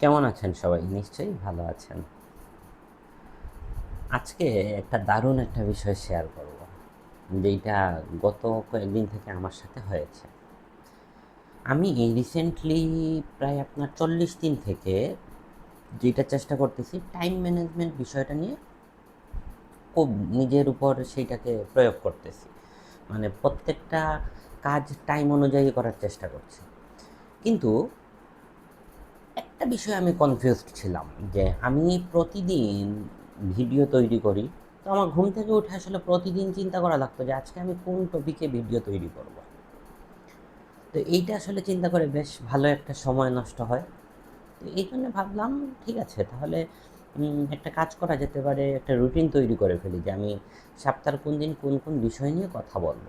কেমন আছেন সবাই? নিশ্চয়ই ভালো আছেন। আজকে একটা দারুণ একটা বিষয় শেয়ার করব যেটা গত কয়েকদিন থেকে আমার সাথে হয়েছে। আমি রিসেন্টলি প্রায় আপনার চল্লিশ দিন থেকে যেটা চেষ্টা করতেছি টাইম ম্যানেজমেন্ট বিষয়টা নিয়ে খুব নিজের উপর সেইটাকে প্রয়োগ করতেছি। মানে প্রত্যেকটা কাজ টাইম অনুযায়ী করার চেষ্টা করছি। কিন্তু একটা বিষয়ে আমি কনফিউজড ছিলাম যে আমি প্রতিদিন ভিডিও তৈরি করি। তো আমার ঘুম থেকে উঠে আসলে প্রতিদিন চিন্তা করা লাগতো যে আজকে আমি কোন টপিকে ভিডিও তৈরি করব। তো এইটা আসলে চিন্তা করে বেশ ভালো একটা সময় নষ্ট হয়। তো এই জন্য ভাবলাম, ঠিক আছে, তাহলে একটা কাজ করা যেতে পারে, একটা রুটিন তৈরি করে ফেলি যে আমি সপ্তাহের কোন দিন কোন কোন বিষয় নিয়ে কথা বলব।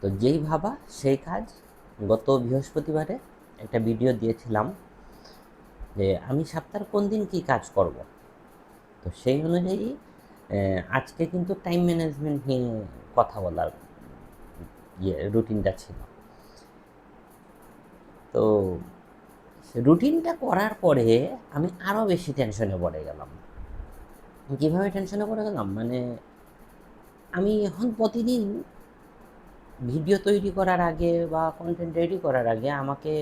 তো যেই ভাবা, সেই কাজ গত বৃহস্পতিবারে একটা ভিডিও দিয়েছিলাম যে আমি সপ্তাহের কোন দিন কী কাজ করব? তো সেই অনুযায়ী আজকে কিন্তু টাইম ম্যানেজমেন্ট নিয়ে কথা বলার ইয়ে রুটিনটা ছিল। তো রুটিনটা করার পরে আমি আরও বেশি টেনশনে পড়ে গেলাম। কীভাবে টেনশনে পড়ে গেলাম? মানে আমি এখন প্রতিদিন ভিডিও তৈরি করার আগে বা কন্টেন্ট রেডি করার আগে আমাকে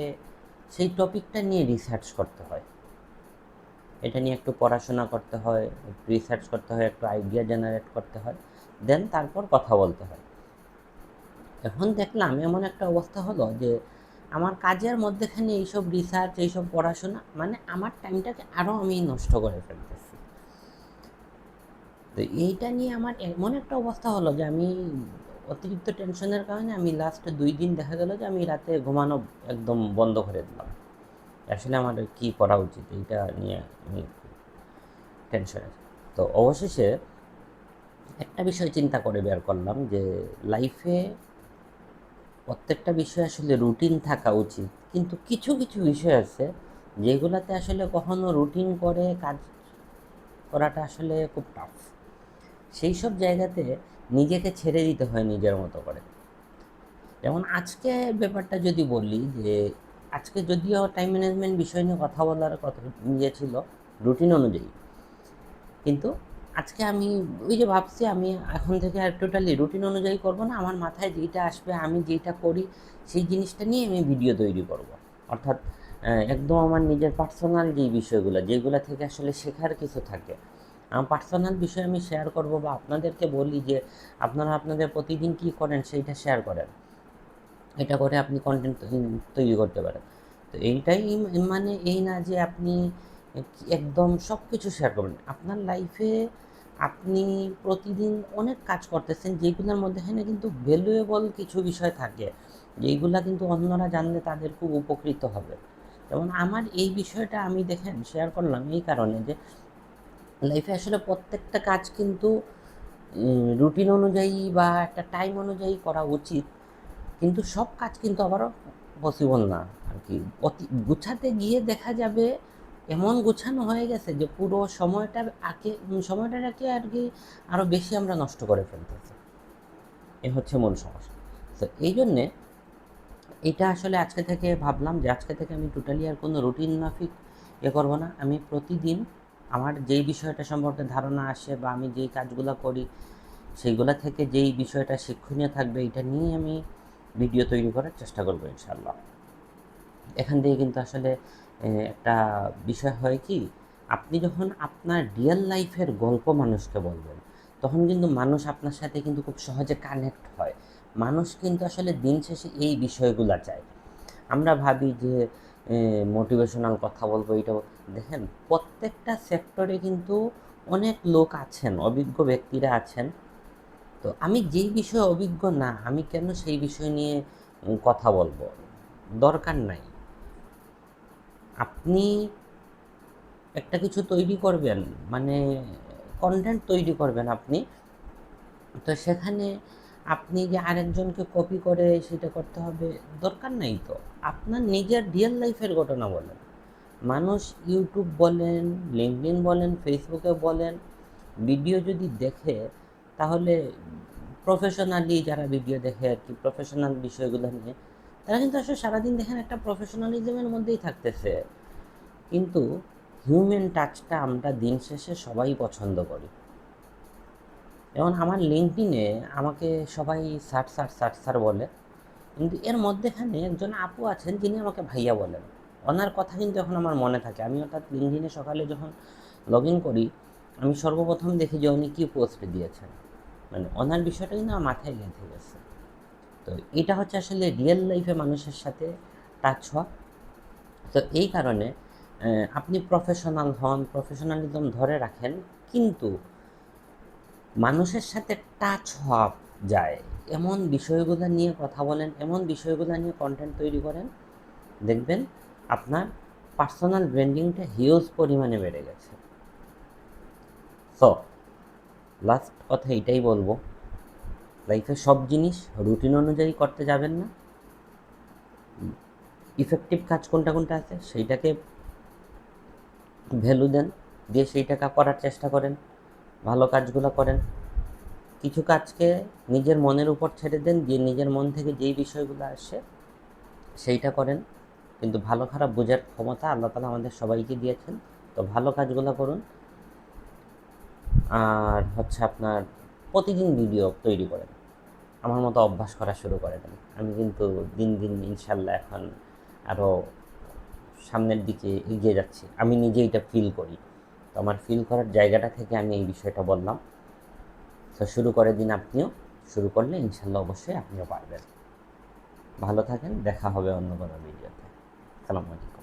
সেই টপিকটা নিয়ে রিসার্চ করতে হয়। এটা নিয়ে একটু পড়াশোনা করতে হয়, একটু রিসার্চ করতে হয়, একটু আইডিয়া জেনারেট করতে হয় দেন তারপর কথা বলতে হয়। এখন দেখলাম এমন একটা অবস্থা হলো যে আমার কাজের মধ্যেখানে এইসব রিসার্চ এইসব পড়াশোনা মানে আমার টাইমটাকে আরও আমি নষ্ট করে ফেলতেছি। তো এইটা নিয়ে আমার এমন একটা অবস্থা হলো যে আমি অতিরিক্ত টেনশনের কারণে আমি লাস্ট দুই দিন দেখা গেল যে আমি রাতে ঘুমানো একদম বন্ধ করে দিলাম। আসলে আমার কী করা উচিত এইটা নিয়ে আমি টেনশনে তো অবশেষে একটা বিষয় চিন্তা করে বের করলাম যে লাইফে প্রত্যেকটা বিষয় আসলে রুটিন থাকা উচিত। কিন্তু কিছু কিছু বিষয় আছে যেগুলাতে আসলে কখনো রুটিন করে কাজ করাটা আসলে খুব টাফ সেই সব জায়গাতে নিজেকে ছেড়ে দিতে হয় নিজের মতো করে। যেমন আজকে ব্যাপারটা যদি বলি যে, আজকে যদিও টাইম ম্যানেজমেন্ট বিষয় নিয়ে কথা বলার কথা ইয়ে ছিল রুটিন অনুযায়ী, কিন্তু আজকে আমি ওই যে ভাবছি আমি এখন থেকে আর টোটালি রুটিন অনুযায়ী করব না, আমার মাথায় যেটা আসবে, আমি যেটা করি, সেই জিনিসটা নিয়ে আমি ভিডিও তৈরি করব। অর্থাৎ একদম আমার নিজের পার্সোনাল যেই বিষয়গুলো, যেগুলো থেকে আসলে শেখার কিছু থাকে আমার পার্সোনাল বিষয় আমি শেয়ার করব বা আপনাদেরকে বলি যে, আপনারা আপনাদের প্রতিদিন কী করেন সেইটা শেয়ার করেন। এটা করে আপনি কন্টেন্ট তৈরি করতে পারেন। তো এইটাই মানে এই না যে আপনি একদম সব কিছু শেয়ার করবেন। আপনার লাইফে আপনি প্রতিদিন অনেক কাজ করতেছেন, যেগুলোর মধ্যেখানে কিন্তু ভ্যালুয়েবল কিছু বিষয় থাকে। যেইগুলা কিন্তু অন্যরা জানলে তাদের খুব উপকৃত হবে। যেমন আমার এই বিষয়টা আমি দেখেন শেয়ার করলাম এই কারণে যে লাইফে আসলে প্রত্যেকটা কাজ কিন্তু রুটিন অনুযায়ী বা একটা টাইম অনুযায়ী করা উচিত। কিন্তু সব কাজ কিন্তু আবারও পসিবল না আর কি। অতি, গুছাতে গিয়ে দেখা যাবে এমন গোছানো হয়ে গেছে যে পুরো সময়টা আগে সময়টাকে আর কি আরও বেশি আমরা নষ্ট করে ফেলতেছি। এ হচ্ছে মূল সমস্যা। তো এই জন্যে এটা আসলে আজকে থেকে ভাবলাম যে আজকে থেকে আমি টোটালি আর কোনো রুটিন মাফিক ইয়ে করব না। আমি প্রতিদিন আমার যেই বিষয়টা সম্পর্কে ধারণা আসে বা আমি যেই কাজগুলো করি, সেইগুলো থেকে যেই বিষয়টা শিক্ষণীয় থাকবে, এটা নিয়ে আমি ভিডিও তৈরি করার চেষ্টা করব ইনশাল্লাহ এখান থেকে কিন্তু আসলে একটা বিষয় হয় কি, আপনি যখন আপনার রিয়েল লাইফের গল্প মানুষকে বলবেন, তখন কিন্তু মানুষ আপনার সাথে কিন্তু খুব সহজে কানেক্ট হয়। মানুষ কিন্তু আসলে দিন শেষে এই বিষয়গুলো চায়। আমরা ভাবি যে মোটিভেশনাল কথা বলব, এটা দেখেন, প্রত্যেকটা সেক্টরে কিন্তু অনেক লোক আছেন, অভিজ্ঞ ব্যক্তিরা আছেন। তো আমি যেই বিষয়ে অভিজ্ঞ না, আমি কেন সেই বিষয় নিয়ে কথা বলব? দরকার নাই। আপনি একটা কিছু তৈরি করবেন মানে কন্টেন্ট তৈরি করবেন আপনি। তো সেখানে আপনি যে আরেকজনকে কপি করে সেটা করতে হবে, দরকার নাই তো। আপনার নিজের রিয়েল লাইফের ঘটনা বলেন। মানুষ ইউটিউব বলেন লিঙ্কডিন বলেন ফেসবুকে বলেন ভিডিও যদি দেখে, তাহলে প্রফেশনালি যারা ভিডিও দেখে আর কি প্রফেশনাল বিষয়গুলো নিয়ে, তারা কিন্তু আসলে সারাদিন দেখেন একটা প্রফেশনালিজমের মধ্যেই থাকতেছে। কিন্তু হিউম্যান টাচটা আমরা দিন শেষে সবাই পছন্দ করি। যেমন আমার লিঙ্কডিনে আমাকে সবাই সার সার সার সার বলে। কিন্তু এর মধ্যেখানে একজন আপু আছেন, যিনি আমাকে ভাইয়া বলেন। ওনার কথা কিন্তু এখন আমার মনে থাকে। আমি অর্থাৎ লিঙ্কডিনে সকালে যখন লগ ইন করি, আমি সর্বপ্রথম দেখি যে উনি কী পোস্ট দিয়েছেন। মানে ওনার বিষয়টা কিন্তু আমার মাথায় গেঁথে গেছে। তো এটা হচ্ছে আসলে রিয়েল লাইফে মানুষের সাথে টাচ হওয়া। তো এই কারণে আপনি প্রফেশনাল হন প্রফেশনালিজম ধরে রাখেন, কিন্তু মানুষের সাথে টাচ হওয়া যায়। এমন বিষয়গুলো নিয়ে কথা বলেন, এমন বিষয়গুলো নিয়ে কন্টেন্ট তৈরি করেন, দেখবেন আপনার পার্সোনাল ব্র্যান্ডিংটা হিউজ পরিমাণে বেড়ে গেছে। সো লাস্ট কথা এটাই বলব লাইফে সব জিনিস রুটিন অনুযায়ী করতে যাবেন না। ইফেক্টিভ কাজ কোনটা কোনটা আছে সেইটাকে ভ্যালু দেন, দিয়ে সেইটাকে করার চেষ্টা করেন, ভালো কাজগুলো করেন। কিছু কাজকে নিজের মনের উপর ছেড়ে দেন, দিয়ে নিজের মন থেকে যেই বিষয়গুলো আসে সেইটা করেন। কিন্তু ভালো খারাপ বোঝার ক্ষমতা আল্লাহ তালা আমাদের সবাইকে দিয়েছেন। তো ভালো কাজগুলো করুন। আর হচ্ছে আপনার প্রতিদিন ভিডিও তৈরি করেন। আমার মতো অভ্যাস করা শুরু করে দেন। আমি কিন্তু দিন দিন ইনশাল্লাহ এখন আরও সামনের দিকে এগিয়ে যাচ্ছি। আমি নিজে এটা ফিল করি। তো আমার ফিল করার জায়গাটা থেকে আমি এই বিষয়টা বললাম। তো শুরু করে দিন আপনিও। শুরু করলে ইনশাল্লাহ অবশ্যই আপনিও পারবেন। ভালো থাকেন। দেখা হবে অন্য কোনো ভিডিওতে সালাম আলাইকুম